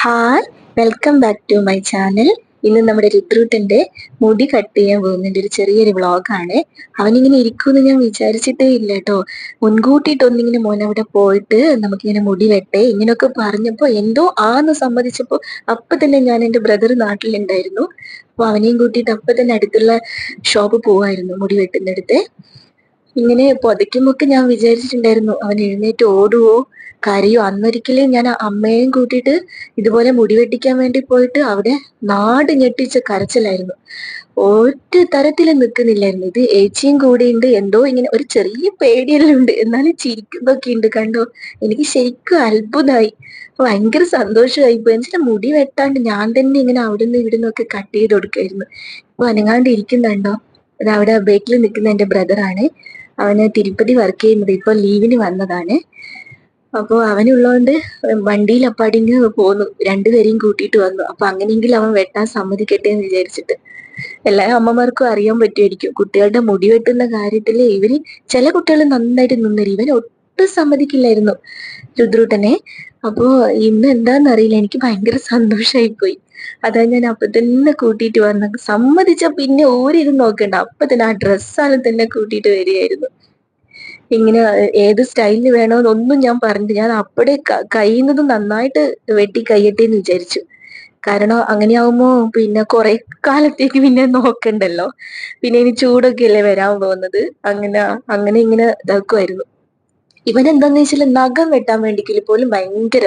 Hi welcome back to my channel ഇന്ന് നമ്മുടെ റിക്രൂട്ടിന്റെ മുടി കട്ട് ചെയ്യാൻ പോകുന്നതിന്റെ ഒരു ചെറിയൊരു വ്ളോഗാണ് അവനിങ്ങനെ ഇരിക്കുമെന്ന് ഞാൻ വിചാരിച്ചിട്ടേ ഇല്ല കേട്ടോ മുൻകൂട്ടിയിട്ടൊന്നിങ്ങനെ മോൻ അവിടെ പോയിട്ട് നമുക്കിങ്ങനെ മുടി വെട്ടെ ഇങ്ങനെയൊക്കെ പറഞ്ഞപ്പോൾ എന്തോ ആന്ന് സമ്മതിച്ചപ്പോൾ അപ്പൊ തന്നെ ഞാൻ എന്റെ ബ്രദർ നാട്ടിലുണ്ടായിരുന്നു. അപ്പോൾ അവനെയും കൂട്ടിയിട്ട് അപ്പൊ തന്നെ അടുത്തുള്ള ഷോപ്പ് പോവായിരുന്നു മുടി വെട്ടുന്നിടത്ത്. ഇങ്ങനെ പൊതയ്ക്കുമൊക്കെ ഞാൻ വിചാരിച്ചിട്ടുണ്ടായിരുന്നു. അവൻ എഴുന്നേറ്റ് ഓടുവോ കരയോ. അന്നൊരിക്കലും ഞാൻ അമ്മയെയും കൂട്ടിയിട്ട് ഇതുപോലെ മുടി വെട്ടിക്കാൻ വേണ്ടി പോയിട്ട് അവിടെ നാട് ഞെട്ടിച്ച കരച്ചിലായിരുന്നു. ഒറ്റ തരത്തിലും നിൽക്കുന്നില്ലായിരുന്നു ഇത് ഏച്ചിയും കൂടെ ഉണ്ട് എന്തോ ഇങ്ങനെ ഒരു ചെറിയ പേടിയെല്ലാം ഉണ്ട്. എന്നാലും ചിരിക്കുന്നൊക്കെ ഉണ്ട് കണ്ടോ. എനിക്ക് ശരിക്കും അത്ഭുതമായി. ഭയങ്കര സന്തോഷമായി ഇപ്പൊ മുടി വെട്ടാണ്ട് ഞാൻ തന്നെ ഇങ്ങനെ അവിടെ നിന്ന് ഇവിടെ നിന്നൊക്കെ കട്ട് ചെയ്ത് കൊടുക്കായിരുന്നു അപ്പൊ അനങ്ങാണ്ട് ഇരിക്കുന്നുണ്ടോ? അത് അവിടെ ബേക്കിൽ നിൽക്കുന്ന എന്റെ ബ്രദറാണ്. അവന് തിരുപ്പതി വർക്ക് ചെയ്യുന്നത് ഇപ്പൊ ലീവിന് വന്നതാണ്. അപ്പൊ അവനുള്ളതുകൊണ്ട് വണ്ടിയിൽ അപ്പാടിങ്ങ് പോന്നു. രണ്ടുപേരെയും കൂട്ടിയിട്ട് വന്നു. അപ്പൊ അങ്ങനെയെങ്കിൽ അവൻ വെട്ടാൻ സമ്മതിക്കട്ടെ എന്ന് വിചാരിച്ചിട്ട്. എല്ലാ അമ്മമാർക്കും അറിയാൻ പറ്റുമായിരിക്കും. കുട്ടികളുടെ മുടി വെട്ടുന്ന കാര്യത്തിൽ ഇവർ ചില കുട്ടികൾ നന്നായിട്ട് നിന്നില്ല. ഇവൻ ഒട്ടും സമ്മതിക്കില്ലായിരുന്നു രുദ്രൂട്ടനെ. അപ്പോ ഇന്ന് എന്താന്ന് അറിയില്ല. എനിക്ക് ഭയങ്കര സന്തോഷമായി പോയി അതാ ഞാൻ അപ്പൊ തന്നെ കൂട്ടിയിട്ട് വന്ന സമ്മതിച്ച പിന്നെ ഓരിരുന്ന് നോക്കണ്ട. അപ്പൊ തന്നെ ആ ഡ്രസ്സാണ് തന്നെ കൂട്ടിയിട്ട് വരികയായിരുന്നു. ഇങ്ങനെ ഏത് സ്റ്റൈലിന് വേണമെന്നൊന്നും ഞാൻ പറഞ്ഞിട്ട് ഞാൻ അപ്പടെ കഴിയുന്നതും നന്നായിട്ട് വെട്ടി കയ്യട്ടെ എന്ന് വിചാരിച്ചു. കാരണം അങ്ങനെയാവുമ്പോ പിന്നെ കുറെ കാലത്തേക്ക് പിന്നെ നോക്കണ്ടല്ലോ. പിന്നെ ഇനി ചൂടൊക്കെ അല്ലേ വരാൻ പോകുന്നത്. അങ്ങനെ അങ്ങനെ ഇങ്ങനെ ഇതാക്കുമായിരുന്നു ഇവൻ എന്താന്ന് വെച്ചാൽ നഖം വെട്ടാൻ വേണ്ടിക്കില്ല പോലും ഭയങ്കര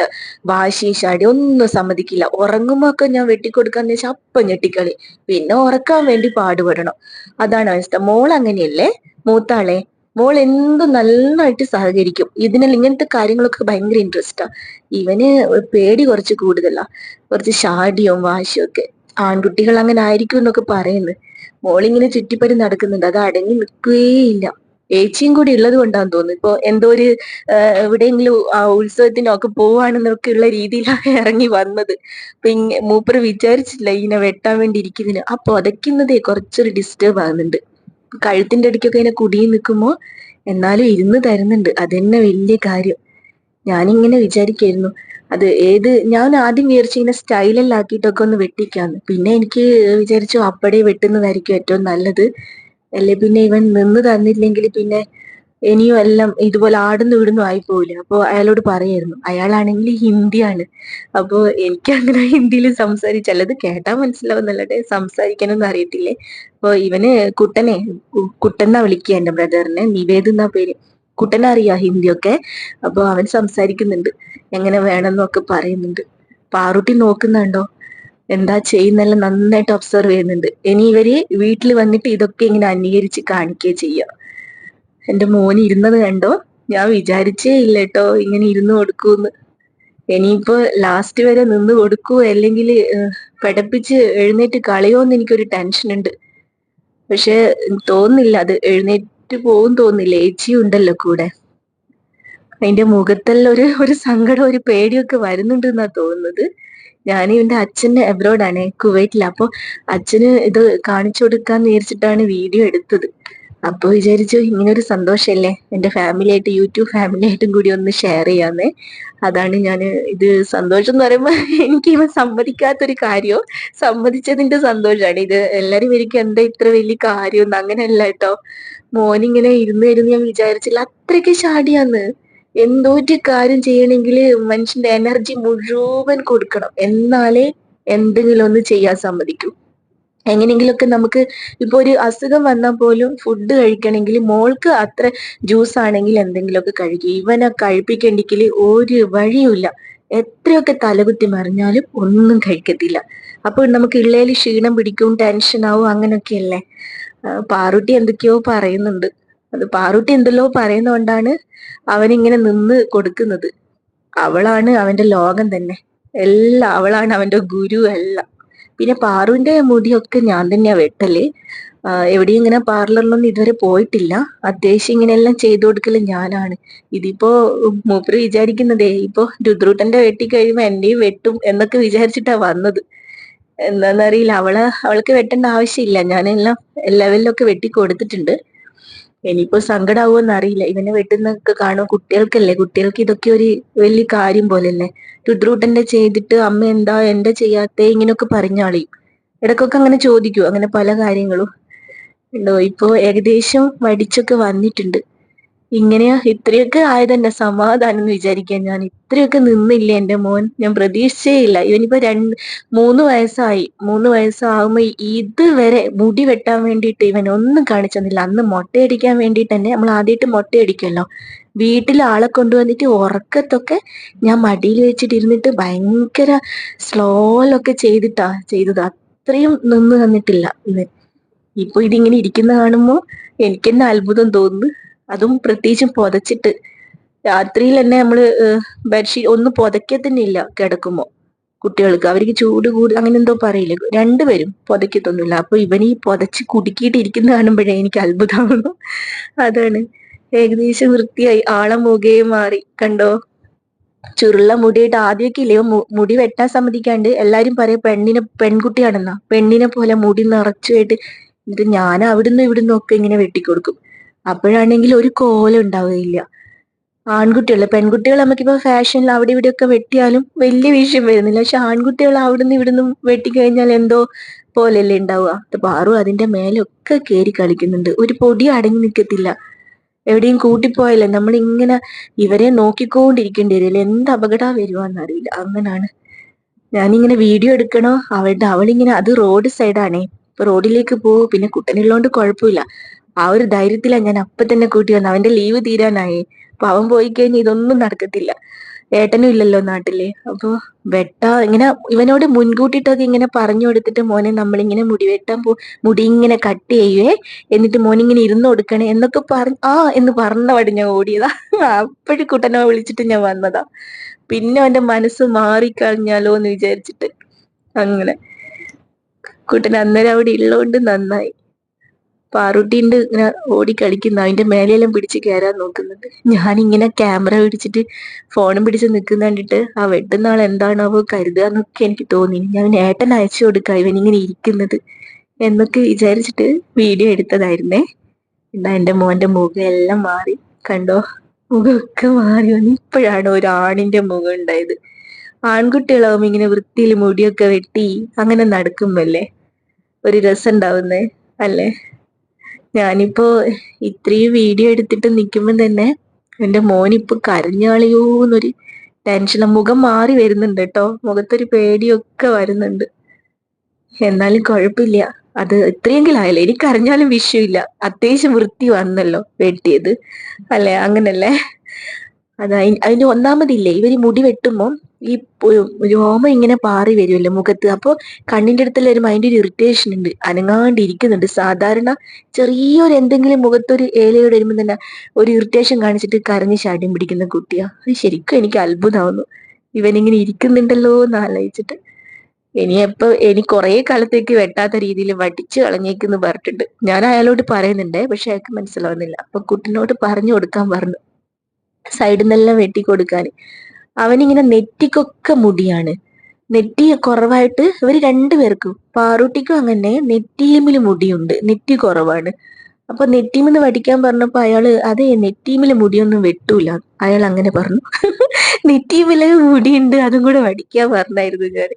വാശി ഷാടി ഒന്നും സമ്മതിക്കില്ല. ഉറങ്ങുമ്പോ ഒക്കെ ഞാൻ വെട്ടിക്കൊടുക്കാന്ന് വെച്ചാൽ അപ്പം ഞെട്ടിക്കളി. പിന്നെ ഉറക്കാൻ വേണ്ടി പാടുപെടണം. അതാണ് അവസ്ഥ. മോൾ അങ്ങനെയല്ലേ മൂത്താളെ മോൾ എന്തും നന്നായിട്ട് സഹകരിക്കും. ഇതിനെല്ലാം ഇങ്ങനത്തെ കാര്യങ്ങളൊക്കെ ഭയങ്കര ഇൻട്രസ്റ്റാ. ഇവന് പേടി കുറച്ച് കൂടുതലാ. കുറച്ച് ഷാഡിയും വാശിയും ഒക്കെ. ആൺകുട്ടികൾ അങ്ങനെ ആയിരിക്കും എന്നൊക്കെ പറയുന്നു മോളിങ്ങനെ ചുറ്റിപ്പറ്റി നടക്കുന്നുണ്ട്. അത് അടങ്ങി നിൽക്കുകയില്ല. ഏച്ചിയും കൂടി ഉള്ളത് കൊണ്ടാന്ന് തോന്നുന്നു. ഇപ്പൊ എന്തോ ഒരു എവിടെയെങ്കിലും ആ ഉത്സവത്തിനൊക്കെ പോവാണെന്നൊക്കെ ഉള്ള രീതിയിലാണ് ഇറങ്ങി വന്നത്. അപ്പൊ ഇങ്ങ മൂപ്പർ വിചാരിച്ചില്ല ഇങ്ങനെ വെട്ടാൻ വേണ്ടി ഇരിക്കുന്നതിന് അപ്പൊ പുതയ്ക്കുന്നതേ കുറച്ചൊരു ഡിസ്റ്റർബ് ആകുന്നുണ്ട് കഴുത്തിന്റെ അടിക്കൊക്കെ ഇങ്ങനെ കുടിയിൽ നിൽക്കുമ്പോ എന്നാലും ഇരുന്ന് തരുന്നുണ്ട്. അതന്നെ വലിയ കാര്യം. ഞാനിങ്ങനെ വിചാരിക്കായിരുന്നു. അത് ഏത് ഞാൻ ആദ്യം വിചാരിച്ചു ഇങ്ങനെ സ്റ്റൈലെല്ലാം ആക്കിയിട്ടൊക്കെ ഒന്ന് വെട്ടിക്കാന്ന്. പിന്നെ എനിക്ക് വിചാരിച്ചു അപ്പടേ വെട്ടുന്നതായിരിക്കും ഏറ്റവും നല്ലത്. അല്ലെ? പിന്നെ ഇവൻ നിന്ന് തന്നില്ലെങ്കിൽ പിന്നെ ഇനിയും എല്ലാം ഇതുപോലെ ആടുന്നു ആയി പോവില്ല അപ്പോൾ അയാളോട് പറയായിരുന്നു. അയാളാണെങ്കിൽ ഹിന്ദിയാണ്. അപ്പോൾ എനിക്ക് അങ്ങനെ ഹിന്ദിയിൽ സംസാരിച്ചല്ലത് കേട്ടാ മനസ്സിലാവുന്നല്ലേ സംസാരിക്കാനൊന്നും അറിയത്തില്ലേ? അപ്പോൾ ഇവന് കുട്ടനെ കുട്ടനാ വിളിക്കുക എന്റെ ബ്രദറിനെ? നിവേദ് എന്നാ പേര്? കുട്ടനറിയാ ഹിന്ദിയൊക്കെ. അപ്പോൾ അവൻ സംസാരിക്കുന്നുണ്ട്. എങ്ങനെ വേണമെന്നൊക്കെ പറയുന്നുണ്ട്. പാറുട്ടി നോക്കുന്നുണ്ടോ? എന്താ ചെയ്യുന്നല്ല നന്നായിട്ട് ഒബ്സർവ് ചെയ്യുന്നുണ്ട്. ഇനി ഇവർ വീട്ടിൽ വന്നിട്ട് ഇതൊക്കെ ഇങ്ങനെ അന്വീകരിച്ച് കാണിക്കുകയും ചെയ്യാം. എന്റെ മോൻ ഇരുന്നത് കണ്ടോ? ഞാൻ വിചാരിച്ചേ ഇല്ല കേട്ടോ ഇങ്ങനെ ഇരുന്ന് കൊടുക്കൂന്ന്. ഇനിയിപ്പോ ലാസ്റ്റ് വരെ നിന്ന് കൊടുക്കുവോ? അല്ലെങ്കിൽ പഠിപ്പിച്ച് എഴുന്നേറ്റ് കളയോന്ന് എനിക്കൊരു ടെൻഷൻ ഉണ്ട്. പക്ഷെ തോന്നില്ല അത് എഴുന്നേറ്റ് പോകും തോന്നില്ല ഏച്ചിയും ഉണ്ടല്ലോ കൂടെ. അതിന്റെ മുഖത്തെല്ലാം ഒരു ഒരു സങ്കടം ഒരു പേടിയൊക്കെ വരുന്നുണ്ട് എന്നാ തോന്നുന്നത്. ഞാൻ ഇവന്റെ അച്ഛൻ എബ്രോഡാണ് കുവൈറ്റിൽ അപ്പൊ അച്ഛന് ഇത് കാണിച്ചു കൊടുക്കാൻ വിചാരിച്ചിട്ടാണ് വീഡിയോ എടുത്തത്. അപ്പൊ വിചാരിച്ചു ഇങ്ങനെ ഒരു സന്തോഷല്ലേ എന്റെ ഫാമിലി ആയിട്ട് യൂട്യൂബ് ഫാമിലി ആയിട്ടും കൂടി ഒന്ന് ഷെയർ ചെയ്യാന്നേ. അതാണ് ഞാൻ ഇത് സന്തോഷം എന്ന് പറയുമ്പോൾ എനിക്ക് ഇവ സമ്മതിക്കാത്തൊരു കാര്യോ സമ്മതിച്ചതിന്റെ സന്തോഷമാണ് ഇത് എല്ലാരും എനിക്ക് എന്താ ഇത്ര വലിയ കാര്യമൊന്നും. അങ്ങനെയല്ല കേട്ടോ. മോനിങ്ങനെ ഇരുന്ന് ഇരുന്ന് ഞാൻ വിചാരിച്ചില്ല അത്രയ്ക്ക് ഷാടിയാന്ന് എന്തോ ഒരു കാര്യം ചെയ്യണമെങ്കിൽ മനുഷ്യന്റെ എനർജി മുഴുവൻ കൊടുക്കണം. എന്നാലേ എന്തെങ്കിലും ഒന്ന് ചെയ്യാൻ സമ്മതിക്കൂ. എങ്ങനെയെങ്കിലുമൊക്കെ നമുക്ക് ഇപ്പൊ ഒരു അസുഖം വന്നാൽ പോലും ഫുഡ് കഴിക്കണമെങ്കിൽ മോൾക്ക് അത്ര ജ്യൂസ് ആണെങ്കിൽ എന്തെങ്കിലുമൊക്കെ കഴിക്കും. ഇവനെ കഴിപ്പിക്കണ്ടെങ്കിൽ ഒരു വഴിയുമില്ല. എത്രയൊക്കെ തലകുത്തി മറിഞ്ഞാലും ഒന്നും കഴിക്കത്തില്ല. അപ്പോൾ നമുക്ക് ഇള്ളയിൽ ക്ഷീണം പിടിക്കും ടെൻഷൻ ആവും അങ്ങനെയൊക്കെയല്ലേ? പാറുട്ടി എന്തൊക്കെയോ പറയുന്നുണ്ട്. അത് പാറുട്ടി എന്തെല്ലോ പറയുന്നതുകൊണ്ടാണ് അവനിങ്ങനെ നിന്ന് കൊടുക്കുന്നത്. അവളാണ് അവന്റെ ലോകം തന്നെ. എല്ലാം അവളാണ് അവന്റെ ഗുരു എല്ലാം. പിന്നെ പാറുവിന്റെ മുടിയൊക്കെ ഞാൻ തന്നെയാ വെട്ടൽ. എവിടെയും ഇങ്ങനെ പാർലറിലൊന്നും ഇതുവരെ പോയിട്ടില്ല. അത്യാവശ്യം ഇങ്ങനെയെല്ലാം ചെയ്തു കൊടുക്കൽ ഞാനാണ്. ഇതിപ്പോ മൂപ്പര് വിചാരിക്കുന്നതേ ഇപ്പൊ രുദ്രൂട്ടന്റെ വെട്ടി കഴിയുമ്പോ എന്റെയും വെട്ടും എന്നൊക്കെ വിചാരിച്ചിട്ടാ വന്നത്. എന്താന്നറിയില്ല അവൾ അവൾക്ക് വെട്ടേണ്ട ആവശ്യമില്ല. ഞാനെല്ലാം ലെവലിലൊക്കെ വെട്ടി കൊടുത്തിട്ടുണ്ട്. ഇനിയിപ്പോ സങ്കടാവോന്ന് അറിയില്ല. ഇവനെ വെട്ടുന്നൊക്കെ കാണും. കുട്ടികൾക്കല്ലേ? കുട്ടികൾക്ക് ഇതൊക്കെ ഒരു വലിയ കാര്യം പോലെയല്ലേ? രുദ്രൂട്ടന്റെ ചെയ്തിട്ട് അമ്മ എന്താ എന്താ ചെയ്യാത്തേ ഇങ്ങനെയൊക്കെ പറഞ്ഞാളി ഇടക്കൊക്കെ അങ്ങനെ ചോദിക്കൂ. അങ്ങനെ പല കാര്യങ്ങളും. ഉണ്ടോ? ഇപ്പോ ഏകദേശം മടിച്ചൊക്കെ വന്നിട്ടുണ്ട്. ഇങ്ങനെയാ ഇത്രയൊക്കെ ആയതന്നെ സമാധാനം എന്ന് വിചാരിക്കാൻ ഞാൻ. ഇത്രയൊക്കെ നിന്നില്ല എന്റെ മോൻ. ഞാൻ പ്രതീക്ഷിച്ചേ ഇവനിപ്പോ രണ്ട് മൂന്ന് വയസ്സായി. മൂന്ന് വയസ്സാകുമ്പോ ഇതുവരെ മുടി വെട്ടാൻ വേണ്ടിയിട്ട് ഇവൻ ഒന്നും കാണിച്ചെന്നില്ല. അന്ന് മുട്ടയടിക്കാൻ വേണ്ടിയിട്ട് തന്നെ നമ്മൾ ആദ്യമായിട്ട് മുട്ടയടിക്കുമല്ലോ വീട്ടിൽ ആളെ കൊണ്ടുവന്നിട്ട് ഉറക്കത്തൊക്കെ ഞാൻ മടിയിൽ വെച്ചിട്ട് ഇരുന്നിട്ട് ഭയങ്കര സ്ലോലൊക്കെ ചെയ്തിട്ടാ ചെയ്തത്. അത്രയും നിന്ന് തന്നിട്ടില്ല ഇവൻ. ഇപ്പൊ ഇതിങ്ങനെ ഇരിക്കുന്ന കാണുമ്പോ എനിക്ക് തന്നെ അത്ഭുതം തോന്നുന്നു. അതും പ്രത്യേകിച്ചും പുതച്ചിട്ട്. രാത്രിയിൽ തന്നെ നമ്മൾ ബെഡ്ഷീറ്റ് ഒന്ന് പുതയ്ക്ക തന്നെ ഇല്ല കിടക്കുമ്പോ കുട്ടികൾക്ക്. അവർക്ക് ചൂട് കൂടി അങ്ങനെ എന്തോ പറയില്ല? രണ്ടുപേരും പുതയ്ക്കത്തൊന്നുമില്ല അപ്പൊ ഇവനീ പുതച്ച് കുടുക്കിയിട്ട് ഇരിക്കുന്ന കാണുമ്പോഴേ എനിക്ക് അത്ഭുതമാവുന്നു. അതാണ്. ഏകദേശം വൃത്തിയായി. ആളെ മുഖേ മാറി. കണ്ടോ? ചുരുള്ള മുടിയായിട്ട് ആദ്യമൊക്കെ ഇല്ലേ? മുടി വെട്ടാൻ സമ്മതിക്കാണ്ട് എല്ലാരും പറയും പെണ്ണിനെ പെൺകുട്ടിയാണെന്നാ. പെണ്ണിനെ പോലെ മുടി നിറച്ചുമായിട്ട് ഇത് ഞാൻ അവിടുന്ന് ഇവിടുന്ന് ഒക്കെ ഇങ്ങനെ വെട്ടിക്കൊടുക്കും. അപ്പോഴാണെങ്കിൽ ഒരു കോലം ഉണ്ടാവുകയില്ല. ആൺകുട്ടികൾ പെൺകുട്ടികൾ നമുക്കിപ്പോ ഫാഷനിൽ അവിടെ ഇവിടെയൊക്കെ വെട്ടിയാലും വലിയ വിഷയം വരുന്നില്ല. പക്ഷെ ആൺകുട്ടികൾ അവിടുന്ന് ഇവിടുന്ന് വെട്ടിക്കഴിഞ്ഞാൽ എന്തോ പോലെയല്ലേ ഉണ്ടാവുക. പാറു അതിന്റെ മേലൊക്കെ കയറി കളിക്കുന്നുണ്ട്. ഒരു പൊടി അടങ്ങി നിൽക്കത്തില്ല. എവിടെയും കൂട്ടിപ്പോയല്ലേ നമ്മൾ ഇങ്ങനെ ഇവരെ നോക്കിക്കൊണ്ടിരിക്കേണ്ടി വരില്ല എന്ത് അപകട വരുവാന്നറിയില്ല. അങ്ങനാണ്. ഞാനിങ്ങനെ വീഡിയോ എടുക്കണോ? അവളുടെ അവളിങ്ങനെ അത് റോഡ് സൈഡാണേ ഇപ്പൊ റോഡിലേക്ക് പോകും പിന്നെ കുട്ടനുള്ളതുകൊണ്ട് കുഴപ്പമില്ല. ആ ഒരു ധൈര്യത്തിലാ ഞാൻ അപ്പൊ തന്നെ കൂട്ടി വന്നത്. അവന്റെ ലീവ് തീരാനായി. അപ്പൊ അവൻ പോയി കഴിഞ്ഞ് ഇതൊന്നും നടക്കത്തില്ല. ഏട്ടനും ഇല്ലല്ലോ നാട്ടിൽ. അപ്പൊ വെട്ട ഇങ്ങനെ ഇവനോട് മുൻകൂട്ടിട്ടൊക്കെ ഇങ്ങനെ പറഞ്ഞു കൊടുത്തിട്ട് മോനെ നമ്മളിങ്ങനെ മുടി വെട്ടാൻ പോ മുടി ഇങ്ങനെ കട്ട് ചെയ്യുവേ എന്നിട്ട് മോനിങ്ങനെ ഇരുന്ന് കൊടുക്കണേ എന്നൊക്കെ പറഞ്ഞു ആ എന്ന് പറഞ്ഞ ഞാൻ ഓടിയതാ. അപ്പോഴും കുട്ടനെ വിളിച്ചിട്ട് ഞാൻ വന്നതാ. പിന്നെ അവന്റെ മനസ്സ് മാറിക്കളഞ്ഞാലോ എന്ന് വിചാരിച്ചിട്ട് അങ്ങനെ. കുട്ടൻ അന്നേരം അവിടെ ഉള്ളതുകൊണ്ട് നന്നായി. പാറുട്ടിണ്ട് ഇങ്ങനെ ഓടി കളിക്കുന്ന. അതിന്റെ മേലെയെല്ലാം പിടിച്ച് കയറാൻ നോക്കുന്നുണ്ട്. ഞാനിങ്ങനെ ക്യാമറ പിടിച്ചിട്ട് ഫോണും പിടിച്ച് നിൽക്കുന്ന കണ്ടിട്ട് ആ വെട്ടുന്ന ആൾ എന്താണാവോ കരുതുക എന്നൊക്കെ എനിക്ക് തോന്നി. ഞാൻ ഏട്ടൻ അയച്ചു കൊടുക്കാം ഇങ്ങനെ ഇരിക്കുന്നത് എന്നൊക്കെ വിചാരിച്ചിട്ട് വീഡിയോ എടുത്തതായിരുന്നേ. എന്നാ എന്റെ മോന്റെ മുഖം എല്ലാം മാറി. കണ്ടോ? മുഖമൊക്കെ മാറി. വന്നു ഇപ്പോഴാണ് ഒരു ആണിന്റെ മുഖം ഉണ്ടായത്. ആൺകുട്ടികളാവുമ്പോ ഇങ്ങനെ വൃത്തിയിൽ മുടിയൊക്കെ വെട്ടി അങ്ങനെ നടക്കുമ്പല്ലേ ഒരു രസം ഉണ്ടാവുന്നേ അല്ലേ? ഞാനിപ്പോ ഇത്രയും വീഡിയോ എടുത്തിട്ട് നിൽക്കുമ്പോൾ തന്നെ എന്റെ മോനിപ്പോ കരഞ്ഞാളിയോന്നൊരു ടെൻഷൻ മുഖം മാറി വരുന്നുണ്ട് കേട്ടോ മുഖത്തൊരു പേടിയൊക്കെ വരുന്നുണ്ട്. എന്നാലും കുഴപ്പമില്ല അത് ഇത്രയെങ്കിലും ആയല്ലോ എനിക്ക് അറിഞ്ഞാലും വിഷയമില്ല അത്യാവശ്യം വൃത്തി വന്നല്ലോ വെട്ടിയത്. അല്ലെ? അങ്ങനല്ലേ? അതാ അതിന് ഒന്നാമതില്ലേ ഇവർ മുടി വെട്ടുമ്പോൾ ഈ രോമം ഇങ്ങനെ പാറി വരുമല്ലോ മുഖത്ത്? അപ്പോൾ അടുത്തുള്ള ഒരു മൈൻഡ് ഒരു ഇറിറ്റേഷൻ ഉണ്ട്. അനങ്ങാണ്ടിരിക്കുന്നുണ്ട്. സാധാരണ ചെറിയൊരു എന്തെങ്കിലും മുഖത്തൊരു ഏലയോട് വരുമ്പോൾ തന്നെ ഒരു ഇറിറ്റേഷൻ കാണിച്ചിട്ട് കരഞ്ഞ് ശാഠ്യം പിടിക്കുന്ന കുട്ടിയാ. അത് ശരിക്കും എനിക്ക് അത്ഭുതമാവുന്നു. ഇവനിങ്ങനെ ഇരിക്കുന്നുണ്ടല്ലോ എന്ന് ആലോചിച്ചിട്ട്. ഇനി എപ്പോ ഇനി കുറെ കാലത്തേക്ക് വെട്ടാത്ത രീതിയിൽ വടിച്ചു കളഞ്ഞേക്കെന്ന് പറഞ്ഞിട്ടുണ്ട്. ഞാൻ അയാളോട് പറയുന്നുണ്ട് പക്ഷെ അയാൾക്ക് മനസ്സിലാവുന്നില്ല. അപ്പൊ കുട്ടിനോട് പറഞ്ഞു കൊടുക്കാൻ പറഞ്ഞു. സൈഡിൽ നിന്നെല്ലാം വെട്ടി കൊടുക്കാൻ അവനിങ്ങനെ നെറ്റിക്കൊക്കെ മുടിയാണ്. നെറ്റി കുറവായിട്ട് ഇവർ രണ്ടുപേർക്കും പാറൂട്ടിക്കും അങ്ങനെ നെറ്റീമിൽ മുടിയുണ്ട് നെറ്റി കുറവാണ്. അപ്പൊ നെറ്റീമെന്ന് പഠിക്കാൻ പറഞ്ഞപ്പോ അയാൾ അതെ നെറ്റീമിൽ മുടിയൊന്നും വെട്ടൂല. അയാൾ അങ്ങനെ പറഞ്ഞു. നെറ്റീമിൽ മുടിയുണ്ട് അതും കൂടെ പഠിക്കാൻ പറഞ്ഞായിരുന്നു ഞാൻ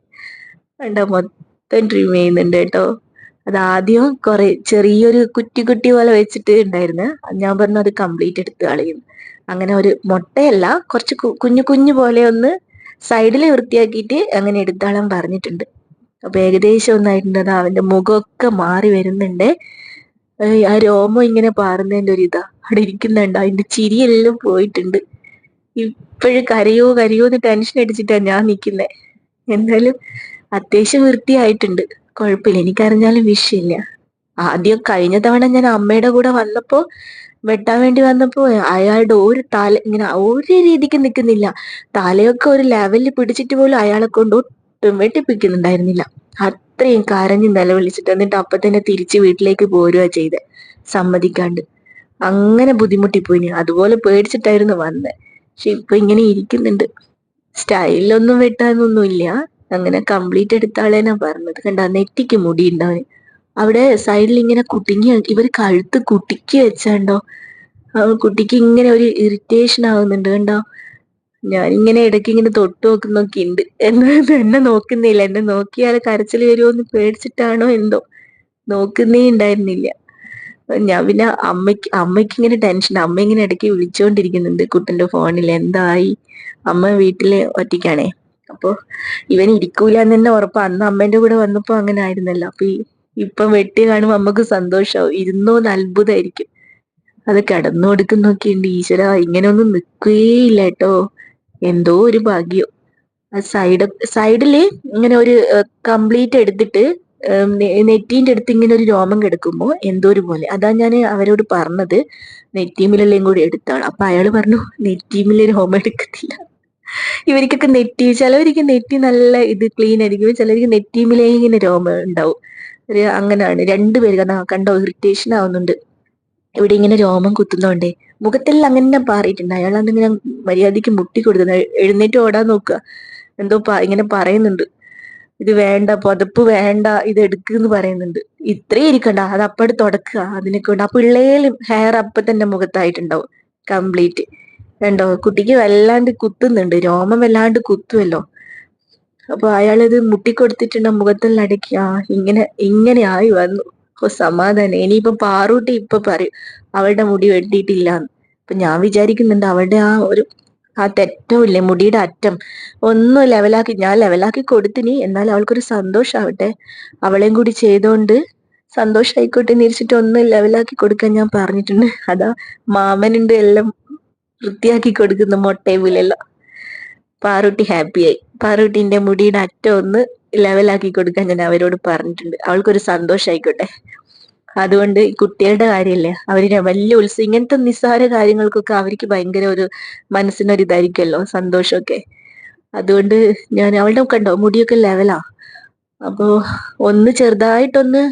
കണ്ട മൊത്തം ട്രിം ചെയ്യുന്നുണ്ട് കേട്ടോ. അത് ആദ്യം കുറെ ചെറിയൊരു കുറ്റി കുറ്റി പോലെ വെച്ചിട്ട് ഉണ്ടായിരുന്നു ഞാൻ പറഞ്ഞു അത് കംപ്ലീറ്റ് എടുത്ത് കളയും. അങ്ങനെ ഒരു മുട്ടയല്ല കുറച്ച് കുഞ്ഞു കുഞ്ഞു പോലെ ഒന്ന് സൈഡിൽ വൃത്തിയാക്കിയിട്ട് അങ്ങനെ എടുത്താളം പറഞ്ഞിട്ടുണ്ട്. അപ്പൊ ഏകദേശം ഒന്നായിട്ടുണ്ട്. അവന്റെ മുഖമൊക്കെ മാറി വരുന്നുണ്ട്. ആ രോമം ഇങ്ങനെ പാറുന്നതിന്റെ ഒരു ഇതാ അവിടെ ഇരിക്കുന്നുണ്ട്. അതിന്റെ ചിരിയെല്ലാം പോയിട്ടുണ്ട്. ഇപ്പോഴും കരയോ കരയോ എന്ന് ടെൻഷൻ അടിച്ചിട്ടാ ഞാൻ നിൽക്കുന്നത് എന്തായാലും അത്യാവശ്യം വൃത്തിയായിട്ടുണ്ട്. കുഴപ്പമില്ല. എനിക്കറിഞ്ഞാലും വിഷയമില്ല. ആദ്യം കഴിഞ്ഞ തവണ ഞാൻ അമ്മയുടെ കൂടെ വന്നപ്പോ വെട്ടാൻ വേണ്ടി വന്നപ്പോ അയാളുടെ ഒരു തല ഇങ്ങനെ ഒരു രീതിക്ക് നിൽക്കുന്നില്ല. തലയൊക്കെ ഒരു ലെവലിൽ പിടിച്ചിട്ട് പോലും അയാളെ കൊണ്ട് ഒട്ടും വെട്ടിപ്പിക്കുന്നുണ്ടായിരുന്നില്ല. അത്രയും കരഞ്ഞ് നിലവിളിച്ചിട്ട് എന്നിട്ട് അപ്പൊ തന്നെ തിരിച്ച് വീട്ടിലേക്ക് പോരുക ചെയ്ത് സമ്മതിക്കാണ്ട്. അങ്ങനെ ബുദ്ധിമുട്ടിപ്പോയി അതുപോലെ പേടിച്ചിട്ടായിരുന്നു വന്നത് പക്ഷെ ഇപ്പൊ ഇങ്ങനെ ഇരിക്കുന്നുണ്ട്. സ്റ്റൈലൊന്നും വെട്ടാനൊന്നുമില്ല. അങ്ങനെ കംപ്ലീറ്റ് എടുത്താളേനാ പറഞ്ഞത് കണ്ട? നെറ്റിക്ക് മുടി ഉണ്ടാവും അവിടെ സൈഡിൽ ഇങ്ങനെ കുട്ടിങ്ങി ഇവർ കഴുത്ത് കുട്ടിക്ക് വെച്ചാണ്ടോ? കുട്ടിക്ക് ഇങ്ങനെ ഒരു ഇറിറ്റേഷൻ ആവുന്നുണ്ട് കണ്ടോ? ഞാനിങ്ങനെ ഇടയ്ക്ക് ഇങ്ങനെ തൊട്ട് നോക്കുന്നൊക്കെ ഉണ്ട് എന്ന് എന്നെ നോക്കുന്നില്ല. എന്നെ നോക്കിയാൽ കരച്ചിൽ വരുമോ എന്ന് പേടിച്ചിട്ടാണോ എന്തോ? നോക്കുന്നേ ഉണ്ടായിരുന്നില്ല. ഞാൻ പിന്നെ അമ്മയ്ക്ക് അമ്മയ്ക്ക് ഇങ്ങനെ ടെൻഷൻ അമ്മ ഇങ്ങനെ ഇടയ്ക്ക് വിളിച്ചോണ്ടിരിക്കുന്നുണ്ട് കുട്ടന്റെ ഫോണിൽ എന്തായി? അമ്മ വീട്ടിൽ ഒറ്റയ്ക്കാണേ? അപ്പൊ ഇവൻ ഇരിക്കൂല എന്ന് തന്നെ അന്ന് അമ്മേന്റെ കൂടെ വന്നപ്പോ അങ്ങനെ ആയിരുന്നല്ലോ. അപ്പൊ ഇപ്പൊ വെട്ടി കാണുമ്പോ അമ്മയ്ക്ക് സന്തോഷാവും. ഇരുന്നോന്ന് അത്ഭുതമായിരിക്കും അത് കിടന്നു കൊടുക്കുന്നൊക്കെ ഉണ്ട് ഈശ്വര ഇങ്ങനെയൊന്നും നിൽക്കുകയില്ല കേട്ടോ. എന്തോ ഒരു ഭാഗ്യം. സൈഡ് സൈഡിൽ ഇങ്ങനെ ഒരു കംപ്ലീറ്റ് എടുത്തിട്ട് നെറ്റീന്റെ അടുത്ത് ഇങ്ങനെ ഒരു രോമം കിടക്കുമ്പോ എന്തോ ഒരു പോലെ. അതാ ഞാൻ അവരോട് പറഞ്ഞത്. നെറ്റീമിലെല്ലാം കൂടി എടുത്താണ്. അപ്പൊ അയാൾ പറഞ്ഞു നെറ്റീമിലെ രോമം എടുക്കത്തില്ല. ഇവർക്കൊക്കെ നെറ്റി ചിലവർക്ക് നെറ്റി നല്ല ഇത് ക്ലീൻ ആയിരിക്കും. ചിലർക്ക് നെറ്റീമിലേ ഇങ്ങനെ രോമം ഉണ്ടാവും. ഒരു അങ്ങനെയാണ് രണ്ടുപേര് കാരണം കണ്ടോ? ഇറിറ്റേഷൻ ആവുന്നുണ്ട്. ഇവിടെ ഇങ്ങനെ രോമം കുത്തുന്നോണ്ടേ. മുഖത്തെല്ലാം അങ്ങനെ പാറിയിട്ടുണ്ട്. അയാളാണ് ഇങ്ങനെ മര്യാദയ്ക്ക് മുട്ടി കൊടുക്കുന്നത്. എഴുന്നേറ്റ് ഓടാൻ നോക്കുക. എന്തോ ഇങ്ങനെ പറയുന്നുണ്ട്. ഇത് വേണ്ട പുതപ്പ് വേണ്ട ഇത് എടുക്കുന്ന് പറയുന്നുണ്ട്. ഇത്രയും ഇരിക്കണ്ട. അത് അപ്പട് തുടക്കുക അതിനൊക്കെ ഉണ്ട് ആ പിള്ളേലും ഹെയർ അപ്പൊ തന്നെ മുഖത്തായിട്ടുണ്ടാവും. കംപ്ലീറ്റ് കണ്ടോ? കുട്ടിക്ക് വല്ലാണ്ട് കുത്തുന്നുണ്ട്. രോമം വല്ലാണ്ട് കുത്തുമല്ലോ അപ്പൊ അയാളിത് മുട്ടിക്കൊടുത്തിട്ടുണ്ട് മുഖത്തെല്ലാം ആ ഇങ്ങനെ ഇങ്ങനെ ആയി വന്നു. ഓ സമാധാനം. ഇനിയിപ്പൊ പാറൂട്ടി ഇപ്പൊ പറയും അവളുടെ മുടി വെട്ടിയിട്ടില്ല അപ്പൊ ഞാൻ വിചാരിക്കുന്നുണ്ട് അവളുടെ ആ ഒരു ആ തെറ്റമില്ലേ മുടിയുടെ അറ്റം. ഒന്നും ലെവലാക്കി ഞാൻ ലെവലാക്കി കൊടുത്തിനി. എന്നാൽ അവൾക്കൊരു സന്തോഷാവട്ടെ. അവളെയും കൂടി ചെയ്തോണ്ട് സന്തോഷായിക്കോട്ടെ നിരിച്ചിട്ട് ഒന്ന് ലെവലാക്കി കൊടുക്കാൻ ഞാൻ പറഞ്ഞിട്ടുണ്ട്. അതാ മാമനുണ്ട് എല്ലാം വൃത്തിയാക്കി കൊടുക്കുന്ന മൊട്ടേവിലെല്ലാം പാറുട്ടി ഹാപ്പിയായി പാറുട്ടിന്റെ മുടിയുടെ അറ്റം ഒന്ന് ലെവലാക്കി കൊടുക്കാൻ ഞാൻ അവരോട് പറഞ്ഞിട്ടുണ്ട്. അവൾക്കൊരു സന്തോഷമായിക്കോട്ടെ അതുകൊണ്ട് കുട്ടികളുടെ കാര്യമല്ലേ? അവർ വലിയ ഉത്സവം ഇങ്ങനത്തെ നിസ്സാര കാര്യങ്ങൾക്കൊക്കെ അവർക്ക് ഭയങ്കര ഒരു മനസ്സിനൊരു ഇതായിരിക്കുമല്ലോ? സന്തോഷമൊക്കെ. അതുകൊണ്ട് ഞാൻ അവളുടെ കണ്ടോ? മുടിയൊക്കെ ലെവലാ അപ്പോ ഒന്ന് ചെറുതായിട്ടൊന്ന്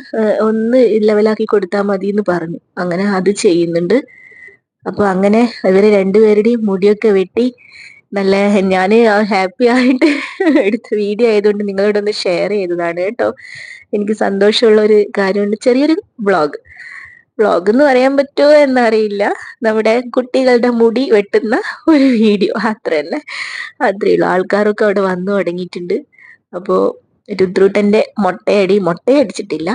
ഒന്ന് ലെവലാക്കി കൊടുത്താൽ മതി എന്ന് പറഞ്ഞു. അങ്ങനെ അത് ചെയ്യുന്നുണ്ട്. അപ്പൊ അങ്ങനെ ഇവർ രണ്ടുപേരുടെയും മുടിയൊക്കെ വെട്ടി നല്ല ഞാൻ ഹാപ്പി ആയിട്ട് എടുത്ത വീഡിയോ ആയതുകൊണ്ട് നിങ്ങളോട് ഒന്ന് ഷെയർ ചെയ്തതാണ് കേട്ടോ. എനിക്ക് സന്തോഷമുള്ള ഒരു കാര്യമുണ്ട്. ചെറിയൊരു വ്ളോഗ് വ്ളോഗ് എന്ന് പറയാൻ പറ്റുമോ എന്നറിയില്ല. നമ്മുടെ കുട്ടികളുടെ മുടി വെട്ടുന്ന ഒരു വീഡിയോ അത്ര തന്നെ. അത്രേ ആൾക്കാരൊക്കെ അവിടെ വന്നു തുടങ്ങിയിട്ടുണ്ട്. അപ്പോൾ രുദ്രൂട്ടന്റെ മുട്ടയടി മുട്ടയടിച്ചിട്ടില്ല.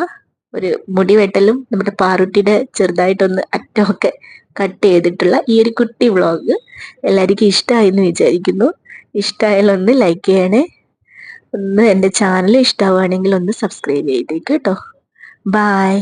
ഒരു മുടി വെട്ടലും നമ്മുടെ പാറുട്ടിയുടെ ചെറുതായിട്ടൊന്ന് അറ്റമൊക്കെ കട്ട് ചെയ്തിട്ടുള്ള ഈ ഒരു കുട്ടി വ്ളോഗ് എല്ലാവർക്കും ഇഷ്ടമായി എന്ന് വിചാരിക്കുന്നു. ഇഷ്ടമായാലും ഒന്ന് ലൈക്ക് ചെയ്യണേ. ഒന്ന് എന്റെ ചാനൽ ഇഷ്ടമാവുകയാണെങ്കിൽ ഒന്ന് സബ്സ്ക്രൈബ് ചെയ്തേക്ക് കേട്ടോ. ബായ്